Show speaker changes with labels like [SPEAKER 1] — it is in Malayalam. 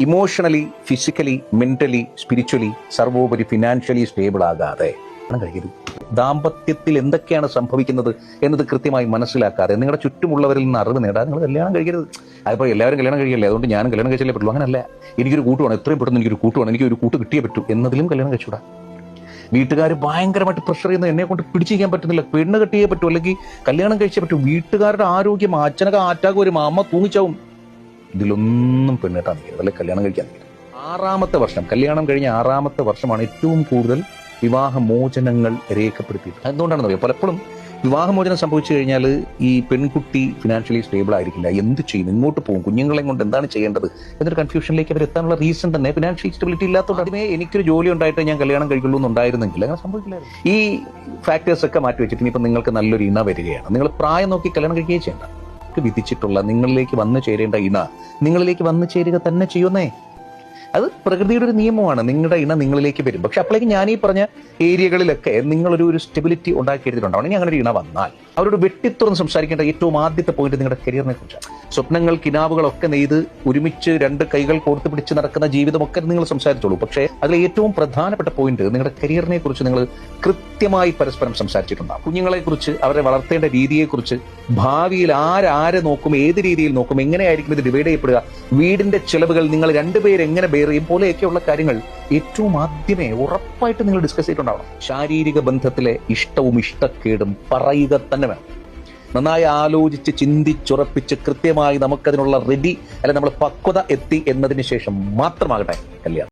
[SPEAKER 1] ഇമോഷണലി ഫിസിക്കലി മെന്റലി സ്പിരിച്വലി സർവോപരി ഫിനാൻഷ്യലി സ്റ്റേബിൾ ആകാതെ ദാമ്പത്യത്തിൽ എന്തൊക്കെയാണ് സംഭവിക്കുന്നത് എന്നത് കൃത്യമായി മനസ്സിലാക്കാതെ നിങ്ങളുടെ ചുറ്റുമുള്ളവരിൽ നിന്ന് അറിവ് നേടാൻ നിങ്ങൾ കല്യാണം കഴിക്കരുത്. അതിപ്പോൾ എല്ലാവരും കല്യാണം കഴിക്കില്ലേ? അതുകൊണ്ട് ഞാനും കല്യാണം കഴിച്ചാലേ പറ്റുള്ളൂ. അങ്ങനല്ല. എനിക്കൊരു കൂട്ട് വേണം. എത്രയും പെട്ടെന്ന് എനിക്കൊരു കൂട്ട് വേണം. എനിക്ക് ഒരു കൂട്ട് കിട്ടിയേ പറ്റൂ. എന്നതിലും കല്യാണം കഴിച്ചൂടാ വീട്ടുകാർ ഭയങ്കരമായിട്ട് പ്രഷർ ചെയ്യുന്ന എന്നെ കൊണ്ട് പിടിച്ചിരിക്കാൻ പറ്റുന്നില്ല. പെണ്ണ് കെട്ടിയേ പറ്റൂ. അല്ലെങ്കിൽ കല്യാണം കഴിച്ചേ പറ്റൂ. വീട്ടുകാരുടെ ആരോഗ്യം അച്ഛനൊക്കെ ആറ്റാക്ക് വരും അമ്മ തൂങ്ങിച്ചാവും. ഇതിലൊന്നും പെണ്ണിട്ടാ നിൽക്കരുത് അല്ലെ? കല്യാണം കഴിക്കാൻ നിൽക്കരുത്. ആറാമത്തെ വർഷം കല്യാണം കഴിഞ്ഞ ആറാമത്തെ വർഷമാണ് ഏറ്റവും കൂടുതൽ വിവാഹമോചനങ്ങൾ രേഖപ്പെടുത്തിയത് എന്തുകൊണ്ടാണെന്ന് അറിയാം? പലപ്പോഴും വിവാഹമോചനം സംഭവിച്ചു കഴിഞ്ഞാൽ ഈ പെൺകുട്ടി ഫിനാൻഷ്യലി സ്റ്റേബിൾ ആയിരിക്കില്ല. എന്ത് ചെയ്യും? ഇങ്ങോട്ട് പോകും? കുഞ്ഞുങ്ങളെ കൊണ്ട് എന്താണ് ചെയ്യേണ്ടത്? എന്നൊരു കൺഫ്യൂഷനിലേക്ക് അവർ എത്താനുള്ള റീസൺ തന്നെ. ഫിനാൻഷ്യൽ സ്റ്റെബിലിറ്റി ഇല്ലാത്തതുകൊണ്ട് അതിനെ എനിക്കൊരു ജോലി ഉണ്ടായിട്ട് ഞാൻ കല്യാണം കഴിക്കുള്ളൂ എന്നുണ്ടായിരുന്നെങ്കിൽ അങ്ങനെ സംഭവിക്കില്ല ഈ ഫാക്ടേഴ്സ് ഒക്കെ മാറ്റി വെച്ചിട്ട് ഇനിയിപ്പോൾ നിങ്ങൾക്ക് നല്ലൊരു ഇണ വരികയാണ്. നിങ്ങൾ പ്രായം നോക്കി കല്യാണം കഴിക്കുകയും ചെയ്യേണ്ട. നിങ്ങൾക്ക് വിധിച്ചിട്ടുള്ള നിങ്ങളിലേക്ക് വന്നു ചേരേണ്ട ഇണ. നിങ്ങളിലേക്ക് വന്നു ചേരുക തന്നെ ചെയ്യുന്നേ. അത് പ്രകൃതിയുടെ ഒരു നിയമമാണ്. നിങ്ങളുടെ ഇണ നിങ്ങളിലേക്ക് വരും. പക്ഷെ അപ്പോഴേക്ക് ഞാൻ ഈ പറഞ്ഞ ഏരിയകളിലൊക്കെ നിങ്ങളൊരു ഒരു സ്റ്റെബിലിറ്റി ഉണ്ടാക്കിയെടുത്തിട്ടുണ്ടാവണം. ഇനി അങ്ങനെ ഒരു ഇണ വന്നാൽ അവരോട് വെട്ടിത്തുറന്ന് സംസാരിക്കേണ്ട ഏറ്റവും ആദ്യത്തെ പോയിന്റ് നിങ്ങളുടെ കരിയറിനെ കുറിച്ചാണ്. സ്വപ്നങ്ങൾ കിനാവുകളൊക്കെ നെയ്ത് ഒരുമിച്ച് രണ്ട് കൈകൾ കോർത്ത് പിടിച്ച് നടക്കുന്ന ജീവിതമൊക്കെ നിങ്ങൾ സംസാരിച്ചോളൂ. പക്ഷേ അതിലെ ഏറ്റവും പ്രധാനപ്പെട്ട പോയിന്റ് നിങ്ങളുടെ കരിയറിനെ കുറിച്ച് നിങ്ങൾ കൃത്യമായി പരസ്പരം സംസാരിച്ചിട്ടുണ്ടാവും. കുഞ്ഞുങ്ങളെ കുറിച്ച് അവരെ വളർത്തേണ്ട രീതിയെക്കുറിച്ച് ഭാവിയിൽ ആരാരെ നോക്കും ഏത് രീതിയിൽ നോക്കും എങ്ങനെയായിരിക്കും ഇത് ഡിവൈഡ് ചെയ്യപ്പെടുക വീടിന്റെ ചെലവുകൾ നിങ്ങൾ രണ്ടുപേർ ബെയർ പോലെയൊക്കെയുള്ള കാര്യങ്ങൾ ഏറ്റവും ആദ്യമേ ഉറപ്പായിട്ട് നിങ്ങൾ ഡിസ്കസ് ചെയ്തിട്ടുണ്ടാവണം. ശാരീരിക ബന്ധത്തിലെ ഇഷ്ടവും ഇഷ്ടക്കേടും പറയുക തന്നെ വേണം. നന്നായി ആലോചിച്ച് ചിന്തിച്ചുറപ്പിച്ച് കൃത്യമായി നമുക്കതിനുള്ള റെഡി അല്ലെ നമ്മൾ പക്വത എത്തി എന്നതിന് ശേഷം മാത്രമാകട്ടെ കല്യാണം.